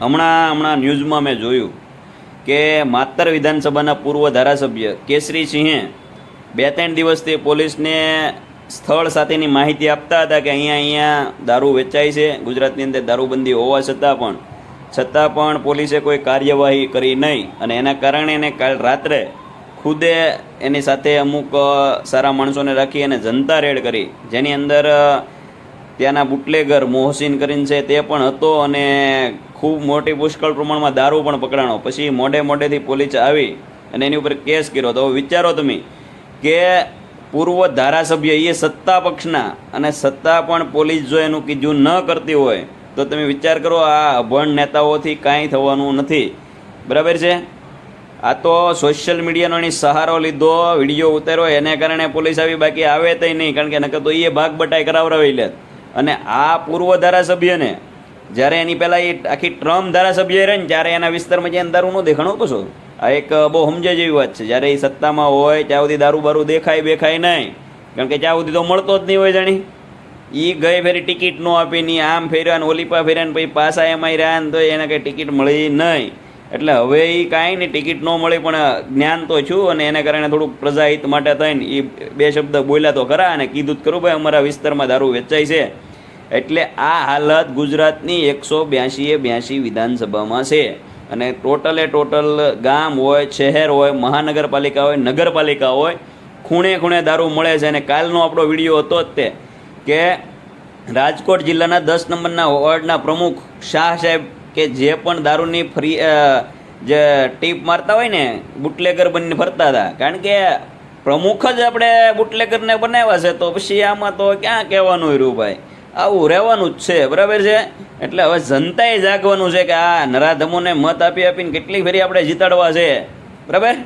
હમણાં હમણાં ન્યૂઝમાં મેં જોયું કે માતર વિધાનસભાના પૂર્વ ધારાસભ્ય કેસરી સિંહે બે ત્રણ દિવસથી પોલીસને સ્થળ સાથેની માહિતી આપતા હતા કે અહીંયા અહીંયા દારૂ વેચાય છે. ગુજરાતની અંદર દારૂબંધી હોવા છતાં પણ છતાં પણ પોલીસે કોઈ કાર્યવાહી કરી નહીં અને એના કારણે એને કાલ રાત્રે ખુદે એની સાથે અમુક સારા માણસોને રાખી અને જનતા રેડ કરી. જેની અંદર ત્યાંના બુટલેગર મોહસિન કરીને છે તે પણ હતો અને ખૂબ મોટી પુષ્કળ પ્રમાણમાં દારૂ પણ પકડાણો. પછી મોઢે મોઢેથી પોલીસ આવી અને એની ઉપર કેસ કર્યો. તો વિચારો તમે કે પૂર્વ ધારાસભ્ય એ સત્તા પક્ષના અને સત્તા પણ પોલીસ જો એનું કીધું ન કરતી હોય, તો તમે વિચાર કરો આ અભણ નેતાઓથી કાંઈ થવાનું નથી. બરાબર છે? આ તો સોશિયલ મીડિયાનો એની સહારો લીધો, વીડિયો ઉતાર્યો, એને કારણે પોલીસ આવી, બાકી આવે તઈ નહીં, કારણ કે નકર તો એ ભાગ બટાઈ કરાવરાવી લે. અને આ પૂર્વ ધારાસભ્યને જ્યારે એની પહેલાં એ આખી ટ્રમ્પ ધારાસભ્ય રહે ને ત્યારે એના વિસ્તારમાં જે દારૂ ન દેખાણું કશો આ એક બહુ સમજે જેવી વાત છે. જ્યારે એ સત્તામાં હોય, ત્યાં સુધી દારૂ બારૂ દેખાય, બેખાય નહીં. કારણ કે ત્યાં સુધી તો મળતો જ નહીં હોય, જાણી. એ ગઈ ફેરી ટિકિટ ન આપી, ની આમ ફેર્યા ને ઓલીપા ફેર્યા ને પછી પાસા એમાં રહ્યા ને તો એને કંઈ ટિકિટ મળી નહીં. એટલે હવે એ કાંઈ નહીં, ટિકિટ ન મળી, પણ જ્ઞાન તો છું અને એને કારણે થોડુંક પ્રજાહિત માટે થઈને એ બે શબ્દ બોલ્યા તો ખરા અને કીધું જ ખરું, ભાઈ, અમારા વિસ્તારમાં દારૂ વેચાય છે. એટલે આ હાલત ગુજરાતની એકસો બ્યાસીએ બ્યાસી વિધાનસભામાં છે. અને ટોટલે ટોટલ ગામ હોય, શહેર હોય, મહાનગરપાલિકા હોય, નગરપાલિકા હોય, ખૂણે ખૂણે દારૂ મળે છે. અને કાલનો આપણો વીડિયો હતો જ તે કે રાજકોટ જિલ્લાના દસ નંબરના વોર્ડના પ્રમુખ શાહ સાહેબ કે જે પણ દારૂની ફ્રી જે ટીપ મારતા હોય ને, બુટલેગર બનીને ફરતા હતા. કારણ કે પ્રમુખ જ આપણે બુટલેગરને બનાવ્યા છે, તો પછી આમાં તો ક્યાં કહેવાનું રહ્યું આવું રહેવાનું જ છે, બરાબર છે? એટલે હવે જનતાએ જાગવાનું છે કે આ નરાધમોને મત આપી આપીને કેટલી ફેરી આપણે જીતાડવા છે, બરાબર?